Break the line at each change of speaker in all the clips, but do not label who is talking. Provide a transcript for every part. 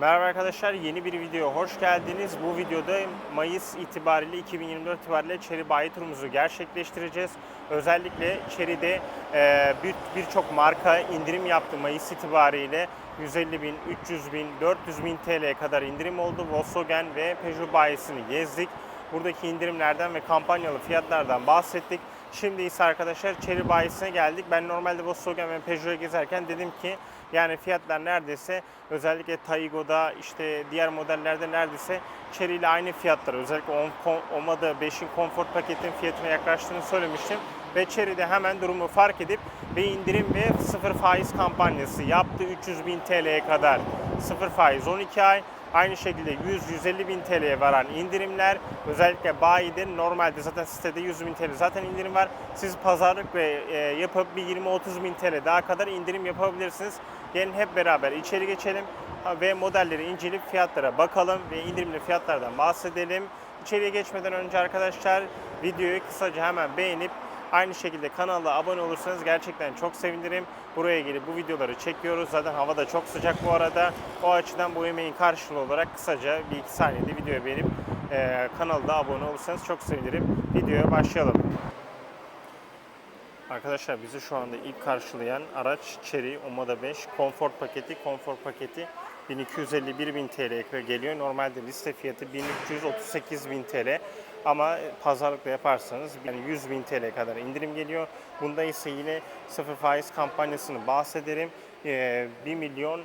Merhaba arkadaşlar, yeni bir videoya hoş geldiniz. Bu videoda Mayıs itibariyle 2024 itibariyle Chery bayi turumuzu gerçekleştireceğiz. Özellikle Chery'de e, bir- birçok marka indirim yaptı Mayıs itibariyle. 150 bin, 300 bin, 400 bin TL'ye kadar indirim oldu. Volkswagen ve Peugeot bayisini gezdik. Buradaki indirimlerden ve kampanyalı fiyatlardan bahsettik. Şimdi ise arkadaşlar Chery bayisine geldik. Ben normalde Volkswagen ve Peugeot'u gezerken dedim ki yani fiyatlar neredeyse özellikle Taygo'da işte diğer modellerde neredeyse Chery ile aynı fiyatlar. Özellikle Omada 5'in Comfort paketin fiyatına yaklaştığını söylemiştim. Ve Chery'de hemen durumu fark edip bir indirim ve sıfır faiz kampanyası yaptı 300 bin TL'ye kadar. Sıfır faiz 12 ay. Aynı şekilde 100-150 bin TL'ye varan indirimler özellikle bayide normalde zaten sitede 100 bin TL zaten indirim var. Siz pazarlık ve e, yapıp bir 20-30 bin TL daha kadar indirim yapabilirsiniz. Gelin hep beraber içeri geçelim ve modelleri inceleyip fiyatlara bakalım ve indirimli fiyatlardan bahsedelim. İçeriye geçmeden önce arkadaşlar videoyu kısaca hemen beğenip Aynı şekilde kanala abone olursanız gerçekten çok sevinirim. Buraya gelip bu videoları çekiyoruz. Zaten hava da çok sıcak bu arada. O açıdan bu emeğin karşılığı olarak kısaca bir iki saniyede videoya beğenip e, kanalda abone olursanız çok sevinirim. Videoya başlayalım. Arkadaşlar bizi şu anda ilk karşılayan araç Chery Omada 5 Comfort paketi. Comfort paketi 1251 bin TL geliyor. Normalde liste fiyatı 1338 bin TL. Ama pazarlıkla yaparsanız yani 100 bin TL kadar indirim geliyor. Bunda ise yine sıfır faiz kampanyasını bahsederim. Ee, 1 milyon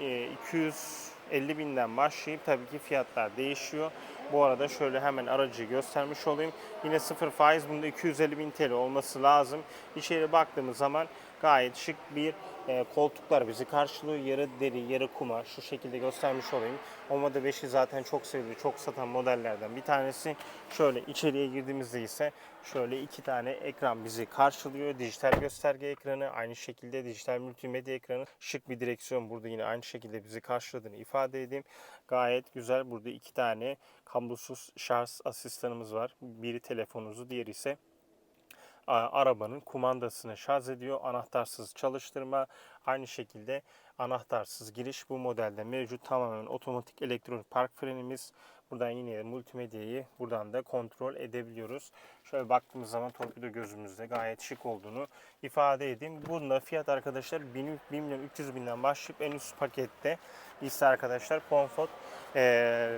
e, 250 binden başlayıp tabii ki fiyatlar değişiyor. Bu arada şöyle hemen aracı göstermiş olayım. Yine sıfır faiz bunda 250 bin TL olması lazım. İçeri baktığımız zaman gayet şık bir e, koltuklar bizi karşılıyor. Yarı deri, yarı kumaş şu şekilde göstermiş olayım. Omada 5'i zaten çok seviliyor, çok satan modellerden bir tanesi. Şöyle içeriye girdiğimizde ise şöyle iki tane ekran bizi karşılıyor. Dijital gösterge ekranı, aynı şekilde dijital multimedya ekranı. Şık bir direksiyon burada yine aynı şekilde bizi karşıladığını ifade edeyim. Gayet güzel. Burada iki tane kablosuz şarj asistanımız var. Biri telefonunuzu, diğeri ise arabanın kumandasını şarj ediyor. Anahtarsız çalıştırma. Aynı şekilde anahtarsız giriş bu modelde mevcut. Tamamen otomatik elektronik park frenimiz. Buradan yine multimedyayı buradan da kontrol edebiliyoruz. Şöyle baktığımız zaman torpido gözümüzde gayet şık olduğunu ifade edeyim. Bunda fiyat arkadaşlar 1 milyon 300 binden başlayıp en üst pakette ise arkadaşlar Comfort e,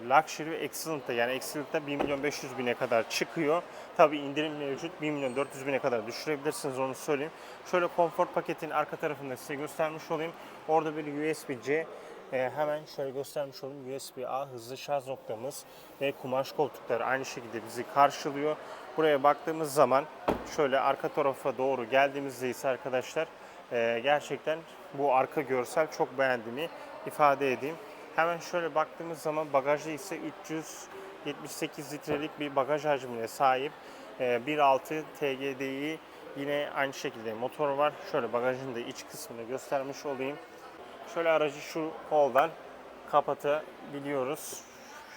Luxury ve Excellent'ta yani Excellent'ta 1 milyon 500 bine kadar çıkıyor. Tabi indirim mevcut 1 milyon 400 bine kadar düşürebilirsiniz onu söyleyeyim. Şöyle Comfort paketin arka tarafında size göstermiş olayım. Orada bir USB-C e, hemen şöyle göstermiş olayım. USB-A hızlı şarj noktamız ve kumaş koltukları aynı şekilde bizi karşılıyor. Buraya baktığımız zaman şöyle arka tarafa doğru geldiğimizde ise arkadaşlar e, gerçekten bu arka görsel çok beğendiğimi ifade edeyim. Hemen şöyle baktığımız zaman bagajda ise 378 litrelik bir bagaj hacmine sahip. E, 1.6 TGDI yine aynı şekilde motor var. Şöyle bagajın da iç kısmını göstermiş olayım. Şöyle aracı şu koldan kapatabiliyoruz.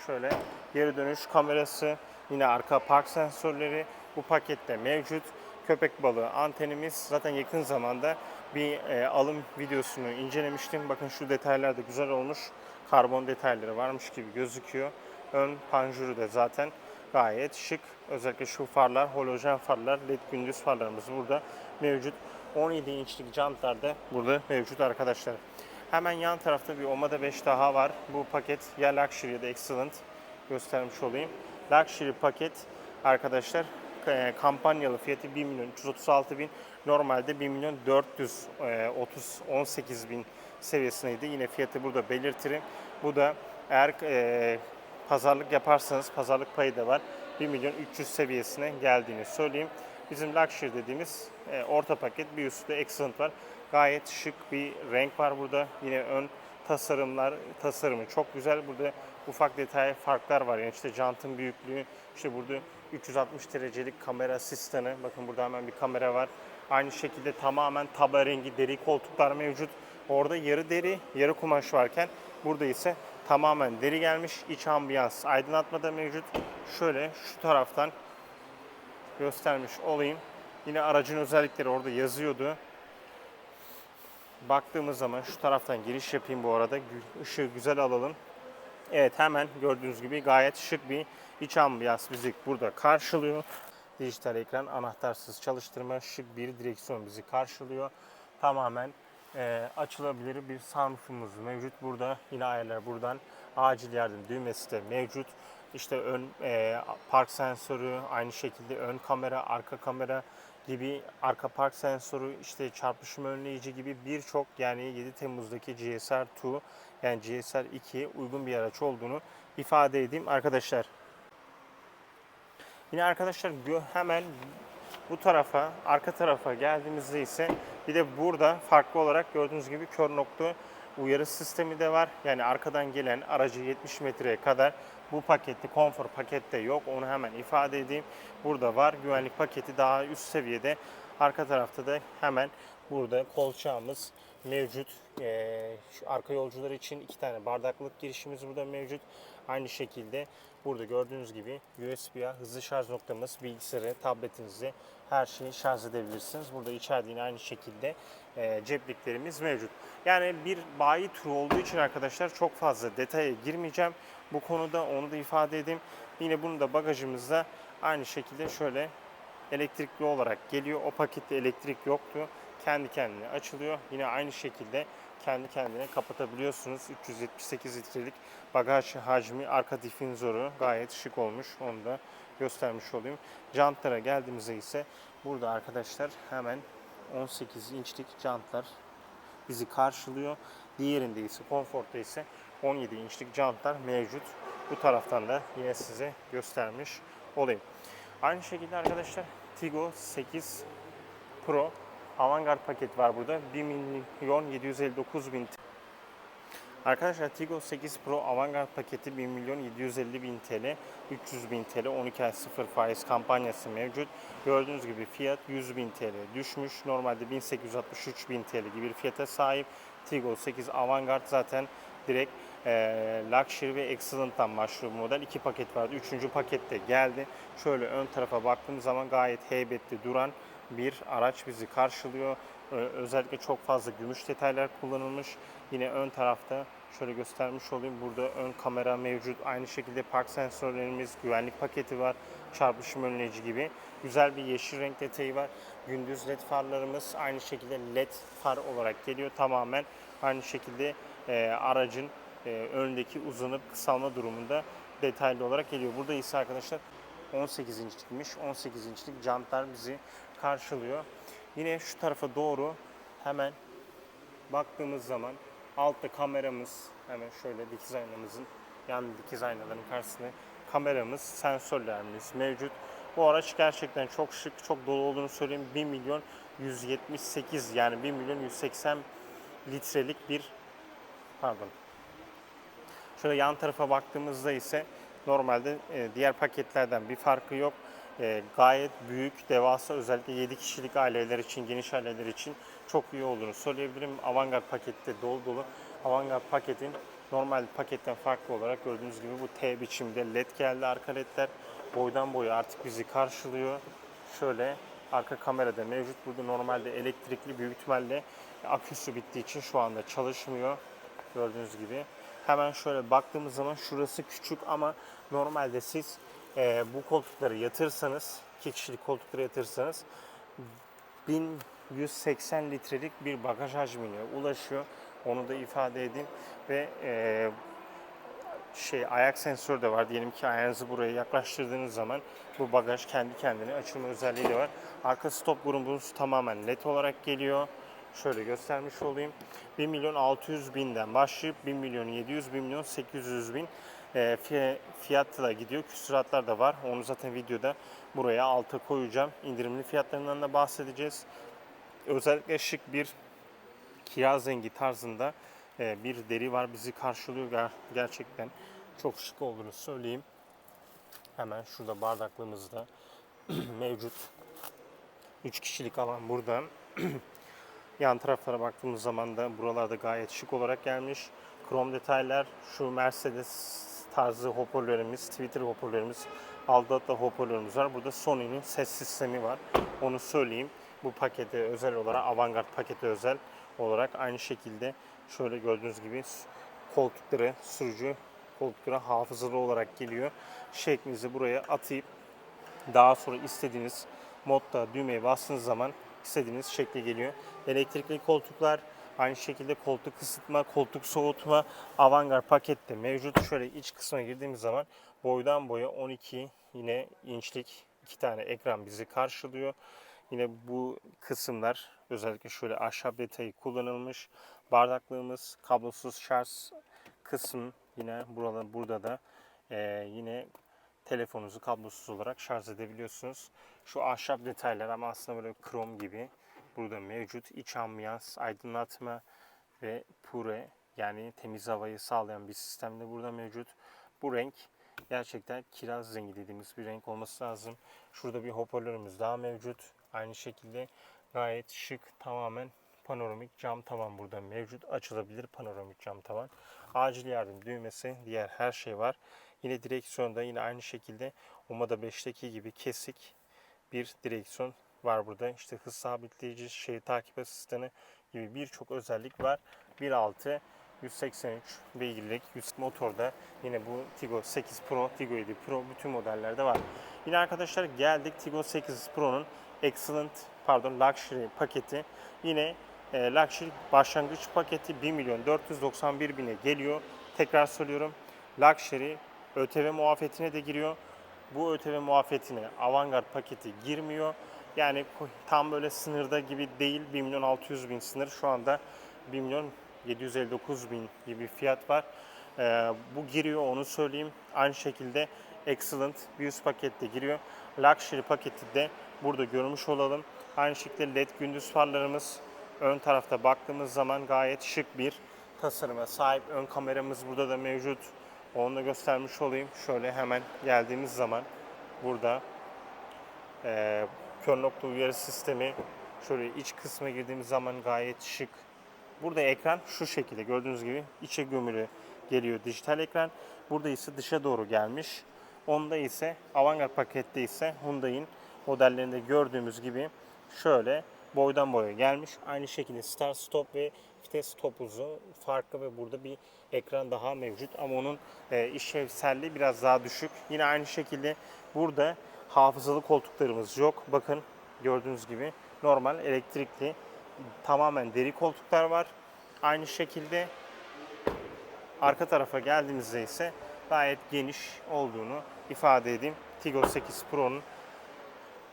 Şöyle geri dönüş kamerası, yine arka park sensörleri bu pakette mevcut. Köpek balığı antenimiz zaten yakın zamanda bir e, alım videosunu incelemiştim. Bakın şu detaylar da güzel olmuş. Karbon detayları varmış gibi gözüküyor. Ön panjuru da zaten gayet şık. Özellikle şu farlar, halojen farlar, led gündüz farlarımız burada mevcut. 17 inçlik jantlar da burada mevcut arkadaşlar. Hemen yan tarafta bir Omada 5 daha var. Bu paket ya Luxury ya da Excellent göstermiş olayım. Luxury paket arkadaşlar e, kampanyalı fiyatı 1 milyon 336 bin. Normalde 1 milyon 430 18 bin seviyesindeydi. Yine fiyatı burada belirtirim. Bu da eğer e, pazarlık yaparsanız pazarlık payı da var. 1 milyon 300 seviyesine geldiğini söyleyeyim. Bizim Luxury dediğimiz e, orta paket bir üstte Excellent var. Gayet şık bir renk var burada. Yine ön tasarımlar, tasarımı çok güzel. Burada ufak detay farklar var. Yani işte jantın büyüklüğü, işte burada 360 derecelik kamera asistanı. Bakın burada hemen bir kamera var. Aynı şekilde tamamen taba rengi deri koltuklar mevcut. Orada yarı deri, yarı kumaş varken burada ise tamamen deri gelmiş. İç ambiyans aydınlatma da mevcut. Şöyle şu taraftan göstermiş olayım. Yine aracın özellikleri orada yazıyordu. baktığımız zaman şu taraftan giriş yapayım bu arada. Işığı güzel alalım. Evet hemen gördüğünüz gibi gayet şık bir iç ambiyans bizi burada karşılıyor. Dijital ekran, anahtarsız çalıştırma, şık bir direksiyon bizi karşılıyor. Tamamen e, açılabilir bir sunroofumuz mevcut burada. Yine ayarlar buradan. Acil yardım düğmesi de mevcut. İşte ön e, park sensörü, aynı şekilde ön kamera, arka kamera gibi arka park sensörü, işte çarpışma önleyici gibi birçok yani 7 Temmuz'daki GSR-2 yani GSR-2'ye uygun bir araç olduğunu ifade edeyim arkadaşlar. Yine arkadaşlar hemen bu tarafa, arka tarafa geldiğimizde ise bir de burada farklı olarak gördüğünüz gibi kör nokta uyarı sistemi de var. Yani arkadan gelen aracı 70 metreye kadar bu pakette, konfor pakette yok. Onu hemen ifade edeyim. Burada var. Güvenlik paketi daha üst seviyede. Arka tarafta da hemen burada kolçağımız mevcut. Ee, şu arka yolcular için iki tane bardaklık girişimiz burada mevcut. Aynı şekilde burada gördüğünüz gibi USB-A hızlı şarj noktamız, bilgisayarı, tabletinizi her şeyi şarj edebilirsiniz. Burada içeride yine aynı şekilde e, cepliklerimiz mevcut. Yani bir bayi turu olduğu için arkadaşlar çok fazla detaya girmeyeceğim. Bu konuda onu da ifade edeyim. Yine bunu da bagajımızda aynı şekilde şöyle elektrikli olarak geliyor. O pakette elektrik yoktu. Kendi kendine açılıyor. Yine aynı şekilde kendi kendine kapatabiliyorsunuz. 378 litrelik bagaj hacmi, arka difüzörü gayet şık olmuş. Onu da göstermiş olayım. Jantlara geldiğimizde ise burada arkadaşlar hemen 18 inçlik jantlar bizi karşılıyor. Diğerinde ise konforta ise 17 inçlik jantlar mevcut. Bu taraftan da yine size göstermiş olayım. Aynı şekilde arkadaşlar Tigo 8 Pro Avantgarde paket var burada. 1 milyon 759 bin Arkadaşlar Tigo 8 Pro Avantgarde paketi 1 milyon 750 bin TL, 300 bin TL, 12 ay 0 faiz kampanyası mevcut. Gördüğünüz gibi fiyat 100 bin TL düşmüş. Normalde 1863 bin TL gibi bir fiyata sahip. Tigo 8 Avantgarde zaten direkt e, Luxury ve Excellent'tan başlıyor bu model. İki paket vardı. Üçüncü paket de geldi. Şöyle ön tarafa baktığım zaman gayet heybetli duran bir araç bizi karşılıyor. Ö- Özellikle çok fazla gümüş detaylar kullanılmış. Yine ön tarafta şöyle göstermiş olayım. Burada ön kamera mevcut. Aynı şekilde park sensörlerimiz, güvenlik paketi var. Çarpışma önleyici gibi. Güzel bir yeşil renk detayı var. Gündüz led farlarımız aynı şekilde led far olarak geliyor. Tamamen aynı şekilde e, aracın öndeki uzanıp kısalma durumunda detaylı olarak geliyor. Burada ise arkadaşlar 18 inçlikmiş. 18 inçlik jantlar bizi karşılıyor. Yine şu tarafa doğru hemen baktığımız zaman altta kameramız hemen şöyle dikiz aynamızın yan dikiz aynaların karşısında kameramız, sensörlerimiz mevcut. Bu araç gerçekten çok şık, çok dolu olduğunu söyleyeyim. 1 milyon 178 yani 1 milyon 180 litrelik bir pardon. Şöyle yan tarafa baktığımızda ise normalde e, diğer paketlerden bir farkı yok. E, gayet büyük, devasa özellikle 7 kişilik aileler için, geniş aileler için çok iyi olduğunu söyleyebilirim. Avantgarde pakette dolu dolu. Avantgarde paketin normal paketten farklı olarak gördüğünüz gibi bu T biçimde led geldi arka ledler. Boydan boya artık bizi karşılıyor. Şöyle arka kamerada mevcut. Burada normalde elektrikli büyük ihtimalle aküsü bittiği için şu anda çalışmıyor. Gördüğünüz gibi. Hemen şöyle baktığımız zaman şurası küçük ama normalde siz e, bu koltukları yatırsanız, iki kişilik koltukları yatırsanız 1180 litrelik bir bagaj hacmine ulaşıyor. Onu da ifade edeyim ve e, şey ayak sensörü de var. Diyelim ki ayağınızı buraya yaklaştırdığınız zaman bu bagaj kendi kendine açılma özelliği de var. Arka stop grubumuz tamamen led olarak geliyor. Şöyle göstermiş olayım. 1 milyon 600 binden başlayıp 1 milyon 700, 1 milyon 800 bin e, fiy- fiyatla gidiyor. Küsuratlar da var. Onu zaten videoda buraya alta koyacağım. İndirimli fiyatlarından da bahsedeceğiz. Özellikle şık bir kiraz rengi tarzında e, bir deri var bizi karşılıyor Ger- gerçekten çok şık olduğunu söyleyeyim. Hemen şurada bardaklığımızda mevcut. 3 kişilik alan burada. Yan taraflara baktığımız zaman da buralarda gayet şık olarak gelmiş. Krom detaylar, şu Mercedes tarzı hoparlörlerimiz, Twitter hoparlörlerimiz, Aldata hoparlörümüz var. Burada Sony'nin ses sistemi var. Onu söyleyeyim. Bu pakete özel olarak Avantgarde pakete özel olarak aynı şekilde şöyle gördüğünüz gibi koltukları sürücü koltukları hafızalı olarak geliyor. Şeklinizi buraya atayıp daha sonra istediğiniz modda düğmeye bastığınız zaman istediğiniz şekle geliyor. Elektrikli koltuklar aynı şekilde koltuk ısıtma, koltuk soğutma avantgard pakette mevcut. Şöyle iç kısmına girdiğimiz zaman boydan boya 12 yine inçlik iki tane ekran bizi karşılıyor. Yine bu kısımlar özellikle şöyle ahşap detayı kullanılmış. Bardaklığımız, kablosuz şarj kısım yine burada, burada da eee, yine telefonunuzu kablosuz olarak şarj edebiliyorsunuz. Şu ahşap detaylar ama aslında böyle krom gibi burada mevcut. İç ambiyans, aydınlatma ve pure yani temiz havayı sağlayan bir sistem de burada mevcut. Bu renk gerçekten kiraz rengi dediğimiz bir renk olması lazım. Şurada bir hoparlörümüz daha mevcut. Aynı şekilde gayet şık tamamen panoramik cam tavan burada mevcut. Açılabilir panoramik cam tavan. Acil yardım düğmesi, diğer her şey var. Yine direksiyonda yine aynı şekilde Omada 5'teki gibi kesik bir direksiyon var burada. İşte hız sabitleyici, şehir takip asistanı gibi birçok özellik var. 1.6 183 beygirlik 100 motorda yine bu Tiggo 8 Pro, Tiggo 7 Pro bütün modellerde var. Yine arkadaşlar geldik Tiggo 8 Pro'nun Excellent pardon Luxury paketi. Yine e, Luxury başlangıç paketi 1 milyon 491 bine geliyor. Tekrar söylüyorum. Luxury ÖTV muafiyetine de giriyor. Bu ÖTV muafiyetine avantgard paketi girmiyor. Yani tam böyle sınırda gibi değil. 1 milyon 600 bin sınır. Şu anda 1 milyon 759 bin gibi bir fiyat var. Ee, bu giriyor onu söyleyeyim. Aynı şekilde Excellent bir üst pakette giriyor. Luxury paketi de burada görmüş olalım. Aynı şekilde LED gündüz farlarımız ön tarafta baktığımız zaman gayet şık bir tasarıma sahip. Ön kameramız burada da mevcut. Onu da göstermiş olayım. Şöyle hemen geldiğimiz zaman burada eee kör nokta uyarı sistemi şöyle iç kısma girdiğimiz zaman gayet şık. Burada ekran şu şekilde gördüğünüz gibi içe gömülü geliyor dijital ekran. Burada ise dışa doğru gelmiş. Onda ise avantgard pakette ise Hyundai'in modellerinde gördüğümüz gibi şöyle boydan boya gelmiş. Aynı şekilde start stop ve vites topuzu farklı ve burada bir ekran daha mevcut ama onun e, işlevselliği biraz daha düşük. Yine aynı şekilde burada hafızalı koltuklarımız yok. Bakın gördüğünüz gibi normal elektrikli tamamen deri koltuklar var. Aynı şekilde arka tarafa geldiğimizde ise gayet geniş olduğunu ifade edeyim. Tiggo 8 Pro'nun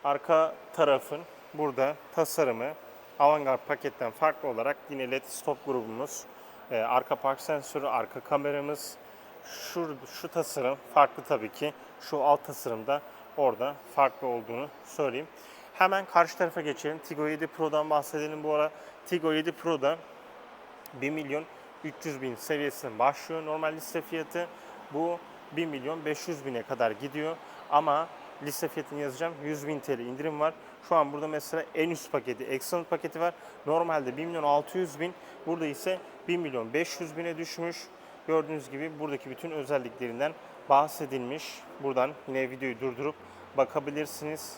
arka tarafın burada tasarımı avantgard paketten farklı olarak yine LED stop grubumuz, e, arka park sensörü, arka kameramız, şu, şu tasarım farklı tabii ki. Şu alt tasarımda orada farklı olduğunu söyleyeyim. Hemen karşı tarafa geçelim. Tiggo 7 Pro'dan bahsedelim bu ara. Tiggo 7 Pro'da 1 milyon 300 bin seviyesinden başlıyor normal liste fiyatı. Bu 1 milyon 500 bine kadar gidiyor. Ama liste fiyatını yazacağım. 100 bin TL indirim var. Şu an burada mesela en üst paketi, Excellent paketi var. Normalde 1 milyon 600 bin. Burada ise 1 milyon 500 bine düşmüş. Gördüğünüz gibi buradaki bütün özelliklerinden bahsedilmiş. Buradan yine videoyu durdurup bakabilirsiniz.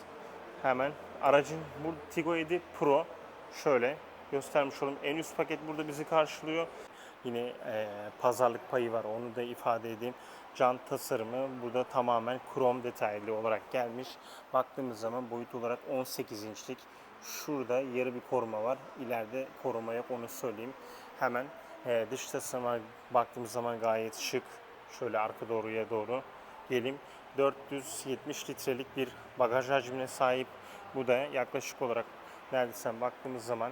Hemen aracın bu Tiggo 7 Pro şöyle göstermiş olayım. En üst paket burada bizi karşılıyor. Yine eee, pazarlık payı var onu da ifade edeyim. Jant tasarımı burada tamamen krom detaylı olarak gelmiş. Baktığımız zaman boyut olarak 18 inçlik. Şurada yarı bir koruma var. İleride koruma yok onu söyleyeyim. Hemen eee, dış tasarıma baktığımız zaman gayet şık. Şöyle arka doğruya doğru geleyim. 470 litrelik bir bagaj hacmine sahip. Bu da yaklaşık olarak neredeyse baktığımız zaman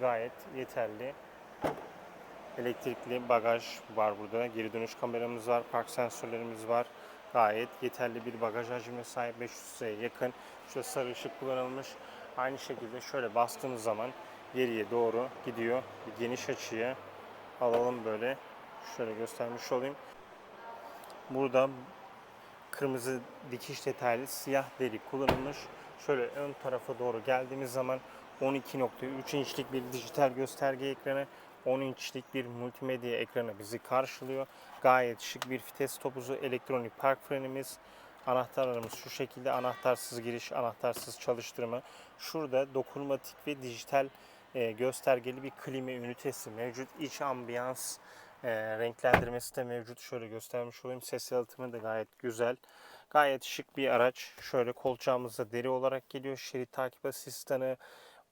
gayet yeterli. Elektrikli bagaj var burada. Geri dönüş kameramız var. Park sensörlerimiz var. Gayet yeterli bir bagaj hacmine sahip. 500 litreye yakın. Şöyle sarı ışık kullanılmış. Aynı şekilde şöyle bastığımız zaman geriye doğru gidiyor. Bir geniş açıya alalım böyle. Şöyle göstermiş olayım. Burada kırmızı dikiş detaylı siyah deri kullanılmış. Şöyle ön tarafa doğru geldiğimiz zaman 12.3 inçlik bir dijital gösterge ekranı, 10 inçlik bir multimedya ekranı bizi karşılıyor. Gayet şık bir vites topuzu, elektronik park frenimiz, anahtarlarımız şu şekilde anahtarsız giriş, anahtarsız çalıştırma. Şurada dokunmatik ve dijital e, göstergeli bir klima ünitesi mevcut. İç ambiyans e, renklendirmesi de mevcut. Şöyle göstermiş olayım. Ses yalıtımı da gayet güzel. Gayet şık bir araç. Şöyle kolçağımızda deri olarak geliyor. Şerit takip asistanı,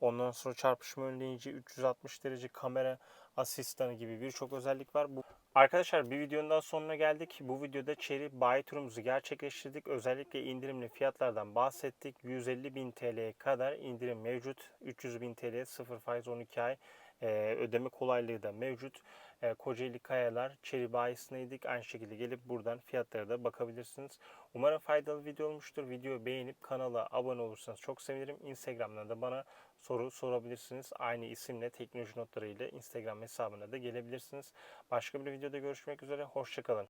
ondan sonra çarpışma önleyici, 360 derece kamera asistanı gibi birçok özellik var. Bu Arkadaşlar bir videonun daha sonuna geldik. Bu videoda Chery bayi turumuzu gerçekleştirdik. Özellikle indirimli fiyatlardan bahsettik. 150 bin TL'ye kadar indirim mevcut. 300 bin TL 0 faiz 12 ay e, ödeme kolaylığı da mevcut. E, Kocaeli Kayalar Chery bayisindeydik. Aynı şekilde gelip buradan fiyatlara da bakabilirsiniz. Umarım faydalı video olmuştur. Videoyu beğenip kanala abone olursanız çok sevinirim. Instagram'dan da bana soru sorabilirsiniz. Aynı isimle teknoloji notları ile Instagram hesabına da gelebilirsiniz. Başka bir videoda görüşmek üzere. Hoşçakalın.